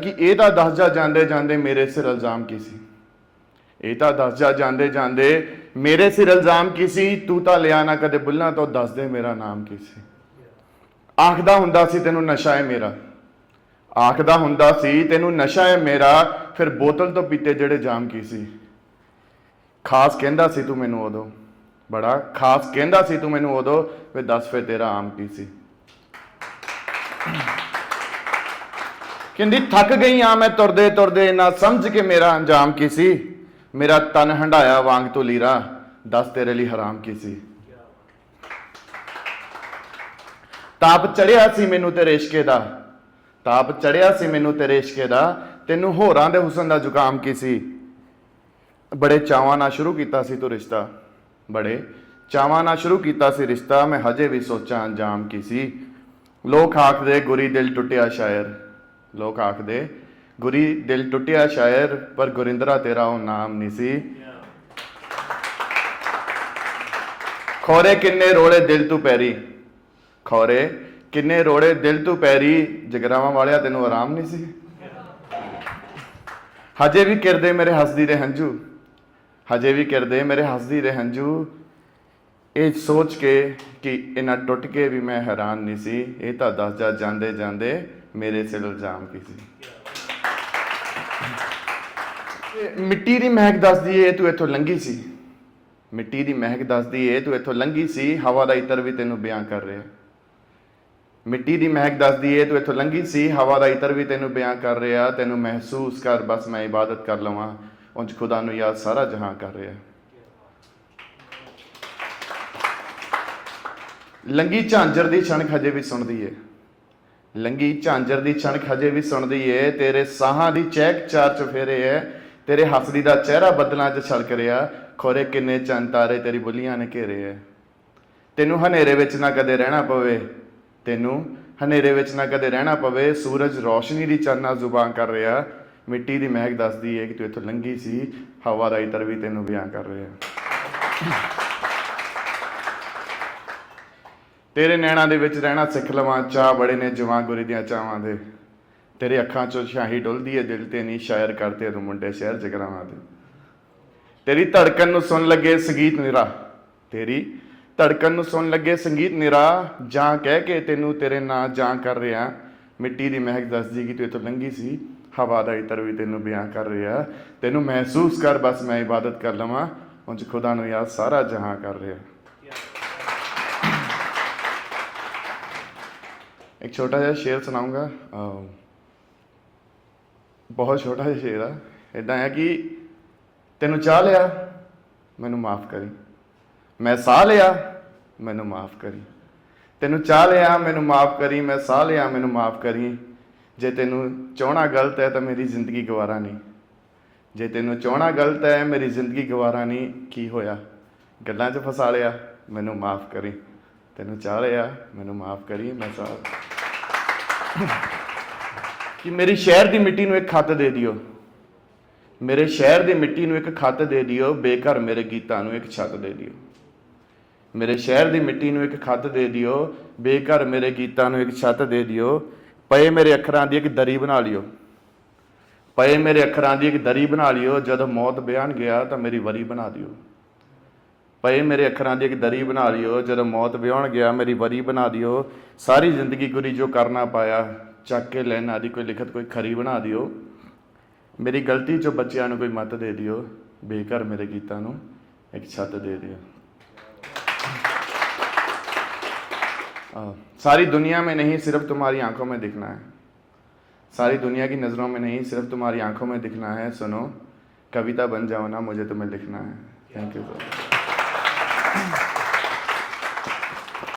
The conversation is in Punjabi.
ਕਿ ਇਹ ਤਾਂ ਦੱਸ ਜਾ ਜਾਂਦੇ ਜਾਂਦੇ ਮੇਰੇ ਸਿਰ ਇਲਜ਼ਾਮ ਕੀ ਸੀ? ਇਹ ਤਾਂ ਦੱਸ ਜਾ ਜਾਂਦੇ ਜਾਂਦੇ ਮੇਰੇ ਸਿਰ ਇਲਜ਼ਾਮ ਕੀ ਸੀ? ਤੂੰ ਤਾਂ ਲਿਆ ਨਾ ਕਦੇ ਬੁੱਲਾਂ ਤੋਂ ਦੱਸ ਦੇ ਮੇਰਾ ਨਾਮ ਕੀ ਸੀ? ਆਖਦਾ ਹੁੰਦਾ ਸੀ ਤੈਨੂੰ ਨਸ਼ਾ ਹੈ ਮੇਰਾ। ਆਖਦਾ ਹੁੰਦਾ ਸੀ ਤੈਨੂੰ ਨਸ਼ਾ ਹੈ ਮੇਰਾ, ਫਿਰ ਬੋਤਲ ਤੋਂ ਪੀਤੇ ਜਿਹੜੇ ਜਾਮ ਕੀ ਸੀ? ਖਾਸ ਕਹਿੰਦਾ ਸੀ ਤੂੰ ਮੈਨੂੰ ਉਦੋਂ। ਬੜਾ ਖਾਸ ਕਹਿੰਦਾ ਸੀ ਤੂੰ ਮੈਨੂੰ ਉਦੋਂ ਫਿਰ ਦੱਸ ਫੇ ਤੇਰਾ ਆਮ ਕੀ ਸੀ? ਕਹਿੰਦੀ, ਥੱਕ ਗਈ ਆ ਮੈਂ ਤੁਰਦੇ ਤੁਰਦੇ, ਨਾ ਸਮਝ ਕੇ ਮੇਰਾ ਅੰਜਾਮ ਕੀ ਸੀ? ਮੇਰਾ ਤਨ ਹੰਡਾਇਆ ਵਾਂਗ ਤੋਂ ਲੀਰਾ, ਦੱਸ ਤੇਰੇ ਲਈ ਹਰਾਮ ਕੀ ਸੀ? ਤਾਪ ਚੜਿਆ ਸੀ ਮੈਨੂੰ ਤੇਰੇ ਇਸ਼ਕੇ ਦਾ, ਤਾਪ ਚੜਿਆ ਸੀ ਮੈਨੂੰ ਤੇਰੇ ਇਸ਼ਕੇ ਦਾ, ਤੈਨੂੰ ਹੋਰਾਂ ਦੇ ਹੁਸਨ ਦਾ ਜ਼ੁਕਾਮ ਕੀ ਸੀ? ਬੜੇ ਚਾਵਾਂ ਨਾਲ ਸ਼ੁਰੂ ਕੀਤਾ ਸੀ ਤੂੰ ਰਿਸ਼ਤਾ, ਬੜੇ ਚਾਵਾਂ ਨਾਲ ਸ਼ੁਰੂ ਕੀਤਾ ਸੀ ਰਿਸ਼ਤਾ, ਮੈਂ ਹਜੇ ਵੀ ਸੋਚਾਂ ਅੰਜਾਮ ਕੀ ਸੀ? ਲੋਕ ਆਖਦੇ, ਗੁਰੀ ਦਿਲ ਟੁੱਟਿਆ ਸ਼ਾਇਰ। ਲੋਕ ਆਖਦੇ, ਗੁਰੀ ਦਿਲ ਟੁੱਟਿਆ ਸ਼ਾਇਰ, ਪਰ ਗੁਰਿੰਦਰਾ ਤੇਰਾ ਉਹ ਨਾਮ ਨਹੀਂ ਸੀ। ਖੋਰੇ ਕਿੰਨੇ ਰੋੜੇ ਦਿਲ ਤੂੰ ਪੈਰੀ। ਖੋਰੇ ਕਿੰਨੇ ਰੋੜੇ ਦਿਲ ਤੂੰ ਪੈਰੀ, ਜਗਰਾਵਾਂ ਵਾਲਿਆ ਤੈਨੂੰ ਆਰਾਮ ਨਹੀਂ ਸੀ। ਹਜੇ ਵੀ ਕਿਰਦੇ ਮੇਰੇ ਹੱਸਦੀ ਦੇ ਹੰਝੂ। ਹਜੇ ਵੀ ਕਿਰਦੇ ਮੇਰੇ ਹੱਸਦੀ ਦੇ ਹੰਝੂ। ਇਹ ਸੋਚ ਕੇ ਕਿ ਇਹਨਾਂ ਟੁੱਟ ਕੇ ਵੀ ਮੈਂ ਹੈਰਾਨ ਨਹੀਂ ਸੀ। ਇਹ ਤਾਂ ਦੱਸ ਜਾ ਜਾਂਦੇ ਜਾਂਦੇ ਮੇਰੇ ਸਿਰ ਇਲਜ਼ਾਮ ਕੀ ਸੀ ਮਿੱਟੀ ਦੀ ਮਹਿਕ ਦੱਸਦੀ ਏ, ਤੂੰ ਇੱਥੋਂ ਲੰਘੀ ਸੀ। ਮਿੱਟੀ ਦੀ ਮਹਿਕ ਦੱਸਦੀ ਏ, ਤੂੰ ਇੱਥੋਂ ਲੰਘੀ ਸੀ, ਹਵਾ ਦਾ ਇਤਰ ਵੀ ਤੈਨੂੰ ਬਿਆਨ ਕਰ ਰਿਹਾ। ਮਿੱਟੀ ਦੀ ਮਹਿਕ ਦੱਸਦੀ ਏ, ਤੂੰ ਇੱਥੋਂ ਲੰਘੀ ਸੀ, ਹਵਾ ਦਾ ਇਤਰ ਵੀ ਤੈਨੂੰ ਬਿਆਨ ਕਰ ਰਿਹਾ, ਤੈਨੂੰ ਮਹਿਸੂਸ ਕਰ, ਬਸ ਮੈਂ ਇਬਾਦਤ ਕਰ ਲਵਾਂ, ਉਂਝ ਖੁਦਾ ਨੂੰ ਯਾਦ ਸਾਰਾ ਜਹਾਂ ਕਰ ਰਿਹਾ। ਲੰਗੀ ਝਾਂਜਰ ਦੀ ਛਣਕ ਹਜੇ ਵੀ ਸੁਣਦੀ ਏ। ਲੰਗੀ ਝਾਂਜਰ ਦੀ ਛਣਕ ਹਜੇ ਵੀ ਸੁਣਦੀ ਏ, ਤੇਰੇ ਸਾਹਾਂ ਦੀ ਚਹਿਕ ਚਾਰ ਚਫੇਰੇ ਐ, ਤੇਰੇ ਹੱਸਦੀ ਦਾ ਚਿਹਰਾ ਬਦਲਾਂ 'ਚ ਛਲਕ ਰਿਹਾ ਖੋਰੇ ਕਿੰਨੇ ਚੰਨ ਤਾਰੇ ਤੇਰੀ ਬੁੱਲੀਆਂ ਨੇ ਘੇਰੇ ਐ। ਤੈਨੂੰ ਹਨੇਰੇ ਵਿੱਚ ਨਾ ਕਦੇ ਰਹਿਣਾ ਪਵੇ, ਤੈਨੂੰ ਹਨੇਰੇ ਵਿੱਚ ਨਾ ਕਦੇ ਰਹਿਣਾ ਪਵੇ, ਸੂਰਜ ਰੋਸ਼ਨੀ ਦੀ ਚੰਨਾ ਜ਼ੁਬਾਨ ਕਰ ਰਿਹਾ, ਮਿੱਟੀ ਦੀ ਮਹਿਕ ਦੱਸਦੀ ਏ ਕਿ ਤੂੰ ਇੱਥੋਂ ਲੰਗੀ ਸੀ, ਹਵਾ ਦਾ ਇਤਰ ਵੀ ਤੈਨੂੰ ਬਿਆਨ ਕਰ ਰਿਹਾ। ਤੇਰੇ ਨੈਣਾਂ ਦੇ ਵਿੱਚ ਰਹਿਣਾ ਸਿੱਖ ਲਵਾਂ, ਚਾਹ ਬੜੇ ਨੇ ਜਵਾਂ ਗੁਰੇ ਦੀਆਂ ਚਾਵਾਂ ਦੇ। ਤੇਰੇ ਅੱਖਾਂ 'ਚੋਂ ਸ਼ਾਹੀ ਡੁੱਲਦੀ ਏ, ਦਿਲ ਤੇ ਨਹੀਂ ਸ਼ਾਇਰ ਕਰਤੇ ਤੂੰ ਮੁੰਡੇ ਸ਼ਹਿਰ ਜਗਰਾਵਾਂ ਦੇ ਤੇਰੀ ਧੜਕਣ ਨੂੰ ਸੁਣ ਲੱਗੇ ਸੰਗੀਤ ਨਿਰਾ। ਤੇਰੀ ਧੜਕਣ ਨੂੰ ਸੁਣ ਲੱਗੇ ਸੰਗੀਤ ਨਿਰਾ। ਜਾਂ ਕਹਿ ਕੇ ਤੈਨੂੰ ਤੇਰੇ ਨਾਂ ਜਾਂ ਕਰ ਰਿਹਾ। ਮਿੱਟੀ ਦੀ ਮਹਿਕ ਦੱਸਦੀ ਕਿ ਤੂੰ ਇੱਥੋਂ ਲੰਘੀ ਸੀ। ਹਵਾ ਦਾ ਇਤਰ ਵੀ ਤੈਨੂੰ ਬਿਆਨ ਕਰ ਰਿਹਾ। ਤੈਨੂੰ ਮਹਿਸੂਸ ਕਰ ਬਸ ਮੈਂ ਇਬਾਦਤ ਕਰ ਲਵਾਂ। ਉਂਝ ਖੁਦਾ ਨੂੰ ਯਾਦ ਸਾਰਾ ਜਹਾਂ ਕਰ ਰਿਹਾ। ਇੱਕ ਛੋਟਾ ਜਿਹਾ ਸ਼ੇਰ ਸੁਣਾਉਂਗਾ। ਬਹੁਤ ਛੋਟਾ ਜਿਹਾ ਸ਼ੇਰ ਆ। ਇਦਾਂ ਹੈ ਕਿ ਤੈਨੂੰ ਚਾਹ ਲਿਆ, ਮੈਨੂੰ ਮਾਫ ਕਰੀ। ਮੈਂ ਸਾਹ ਲਿਆ, ਮੈਨੂੰ ਮਾਫ ਕਰੀ। ਤੈਨੂੰ ਚਾਹ ਲਿਆ, ਮੈਨੂੰ ਮਾਫ ਕਰੀ। ਮੈਂ ਸਾਹ ਲਿਆ, ਮੈਨੂੰ ਮਾਫ ਕਰੀ। ਜੇ ਤੈਨੂੰ ਚਾਹਣਾ ਗਲਤ ਹੈ ਤਾਂ ਮੇਰੀ ਜ਼ਿੰਦਗੀ ਗਵਾਰਾ ਨਹੀਂ। ਜੇ ਤੈਨੂੰ ਚਾਹਣਾ ਗਲਤ ਹੈ, ਮੇਰੀ ਜ਼ਿੰਦਗੀ ਗਵਾਰਾ ਨਹੀਂ। ਕੀ ਹੋਇਆ? ਗੱਲਾਂ 'ਚ ਫਸਾ ਲਿਆ, ਮੈਨੂੰ ਮਾਫ ਕਰੀ। ਤੈਨੂੰ ਚਾਹ ਲਿਆ, ਮੈਨੂੰ ਮਾਫ ਕਰੀ। ਮੈਂ ਸਾਹ ਕਿ ਮੇਰੀ ਸ਼ਹਿਰ ਦੀ ਮਿੱਟੀ ਨੂੰ ਇੱਕ ਖੱਤ ਦੇ ਦਿਓ। ਮੇਰੇ ਸ਼ਹਿਰ ਦੀ ਮਿੱਟੀ ਨੂੰ ਇੱਕ ਖੱਤ ਦੇ ਦਿਓ, ਬੇਘਰ ਮੇਰੇ ਗੀਤਾਂ ਨੂੰ ਇੱਕ ਛੱਤ ਦੇ ਦਿਓ। ਮੇਰੇ ਸ਼ਹਿਰ ਦੀ ਮਿੱਟੀ ਨੂੰ ਇੱਕ ਖੱਤ ਦੇ ਦਿਓ, ਬੇਘਰ ਮੇਰੇ ਗੀਤਾਂ ਨੂੰ ਇੱਕ ਛੱਤ ਦੇ ਦਿਓ। ਪਏ ਮੇਰੇ ਅੱਖਰਾਂ ਦੀ ਇੱਕ ਦਰੀ ਬਣਾ ਲਿਓ। ਪਏ ਮੇਰੇ ਅੱਖਰਾਂ ਦੀ ਇੱਕ ਦਰੀ ਬਣਾ ਲਿਓ। ਜਦੋਂ ਮੌਤ ਬਿਆਨ ਗਿਆ ਤਾਂ ਮੇਰੀ ਵਰੀ ਬਣਾ ਦਿਓ। ਪਏ ਮੇਰੇ ਅੱਖਰਾਂ ਦੀ ਇੱਕ ਦਰੀ ਬਣਾ ਲਿਓ ਜਦੋਂ ਮੌਤ ਵਿਆਹਣ ਗਿਆ ਮੇਰੀ ਵਰੀ ਬਣਾ ਦਿਓ ਸਾਰੀ ਜ਼ਿੰਦਗੀ ਗੁਰੀ ਜੋ ਕਰਨਾ ਪਾਇਆ ਚੱਕ ਕੇ ਲੈਣਾ ਦੀ ਕੋਈ ਲਿਖਤ ਕੋਈ ਖਰੀ ਬਣਾ ਦਿਓ ਮੇਰੀ ਗਲਤੀ ਚੋਂ ਬੱਚਿਆਂ ਨੂੰ ਕੋਈ ਮਤ ਦੇ ਦਿਓ ਬੇਕਰ ਮੇਰੇ ਗੀਤਾਂ ਨੂੰ ਇੱਕ ਛੱਤ ਦੇ ਦਿਓ आ, सारी दुनिया में नहीं सिर्फ तुम्हारी आंखों में दिखना है सारी दुनिया की नज़रों में नहीं सिर्फ तुम्हारी आंखों में दिखना है सुनो कविता बन जाओ ना मुझे तुम्हें लिखना है थैंक यू sir